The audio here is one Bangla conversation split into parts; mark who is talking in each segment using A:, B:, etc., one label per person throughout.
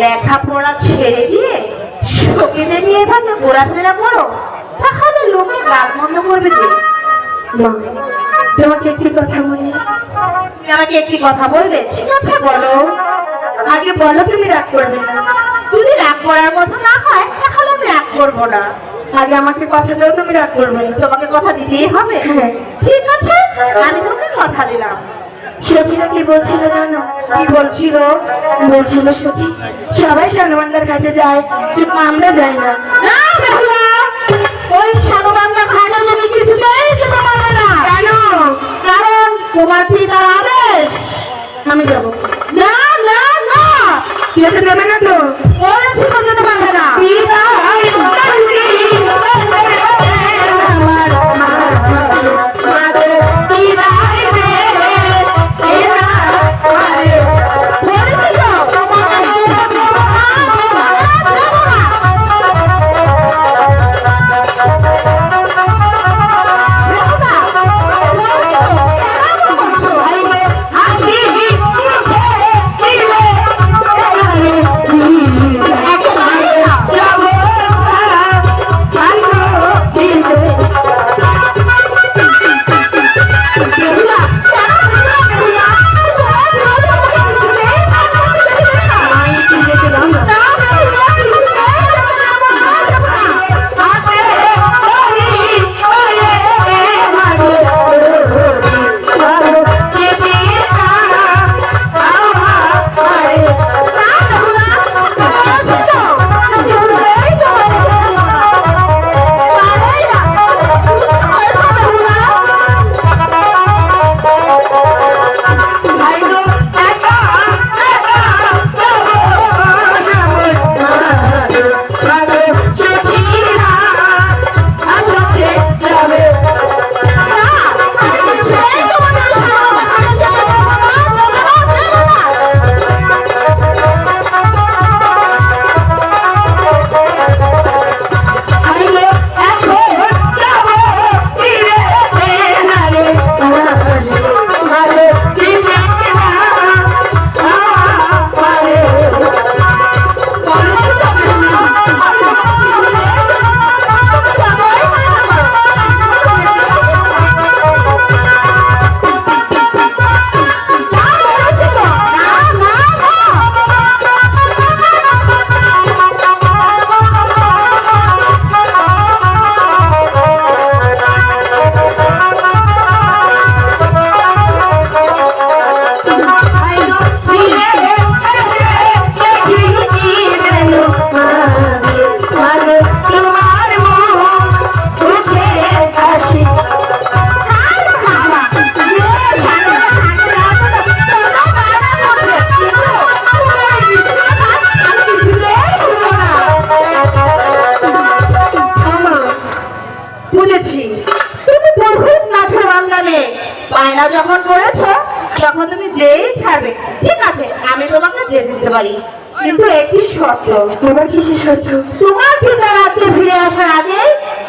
A: লেখাপড়া ছেড়ে দিয়ে সখীদের নিয়ে এভাবে ঘোরাফেরা করো? তাহলে লোকে গাল বন্ধ করবে যে।
B: মা তোমাকে একটি কথা বলি।
A: আমাকে একটি কথা বলবে? ঠিক আছে বলো।
B: আগে বলো তুমি রাগ করবে না।
A: যদি রাগ করার মতো না হয় তাহলে আমি রাগ করব না।
B: আগে আমাকে কথা দাও তুমি রাগ করবে
A: তোমাকে কথা দিতেই হবে।
B: হ্যাঁ।
A: ঠিক আছে আমি তোমাকে কথা দিলাম।
B: সখীরা কি বলছিল জানো?
A: কি বলছিল?
B: বলছিল সখী সবাই সানুমান্দার ঘাটে যায় কিন্তু আমরা যাই না।
A: ওই সানুবাংলা ঘাটে তুমি কিছুতেই যেতে পারবে না।
B: কেন?
A: কারণ তোমার পিতার আদেশ।
B: আমি যাব।
A: না না না।
B: যেতে দেবে না তো?
A: বলেছি তো বায়না যখন করেছ তখন তুমি যেই ছাড়বে ঠিক আছে আমি তোমাকে যেতে দিতে পারি। কিন্তু একটি শর্ত?
B: এবার কিসের শর্ত?
A: তোমার পিতা রাজ্যে ফিরে আসার আগে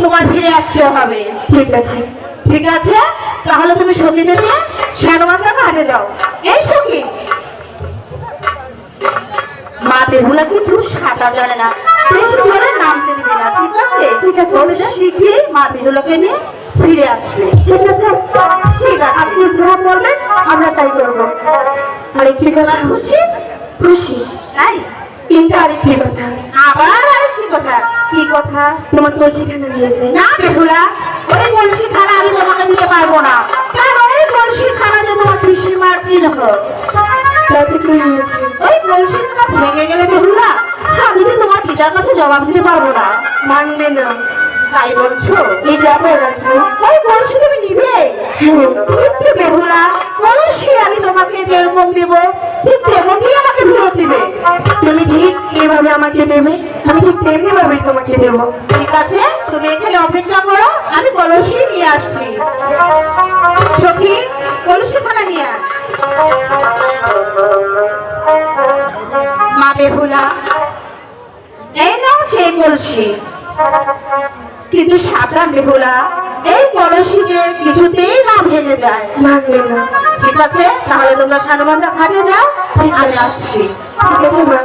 A: তোমার ফিরে আসতে হবে।
B: ঠিক আছে।
A: ঠিক আছে? তাহলে তুমি সঙ্গীতে নিয়ে শ্যানবান্ধা ঘাটে যাও। এই সঙ্গী! মা বেহুলা কিন্তু সাঁতার জানে না। বেশি নামতে দিবে না ঠিক আছে? ঠিক আছে। শিখিয়ে মা বেহুলাকে নিয়ে ফিরে আসবে।
B: ঠিক আছে।
A: ঠিক আছে,
B: আপনি যা বলবেন, আমরা তাই করব। আরেকটি কথা,
A: খুশি?
B: খুশি।
A: তাই?
B: কিন্তু আরেকটি কথা?
A: আবার আরেকটি কথা? কি কথা?
B: তোমার কলসিখানা নিয়ে যাই
A: না বেহুলা ওই কলসি খানা আমি তোমাকে দিতে পারব না। ওই কলসি খানা যে তোমার পিসির মার চিহ্ন।
B: তাতে কি হয়েছে?
A: ওই কলসি খানা ভেঙে গেলে বেহুলা আমি তোমার পিতার কাছে জবাব দিতে পারব না।
B: মানবে না।
A: তাই বলছো?
B: এই যাব
A: ওই কলসি তুমি নিবে? কিন্তু বেহুলা কলসি আমি তোমাকে যেরকম দেব, ঠিক তেমনই আমাকে ফেরত দিবে।
B: তুমি ঠিক এভাবে আমাকে দেবে, আমি ঠিক তোমাকে দেবো।
A: ঠিক আছে, তুমি এখানে অপেক্ষা করো, আমি কলসি নিয়ে আসছি। সখী, কলসি খানা নিয়ে আয়। মা বেহুলা, এই নাও সেই কলসি। কিন্তু সাঁতার মেহুলা এই কলসিকে কিছুতেই না ভেঙে যায়।
B: ভাঙবে না।
A: ঠিক আছে? তাহলে তোমরা সানুবান্ধা ঘাটে যাও আমি আসছি।
B: ঠিক আছে মা।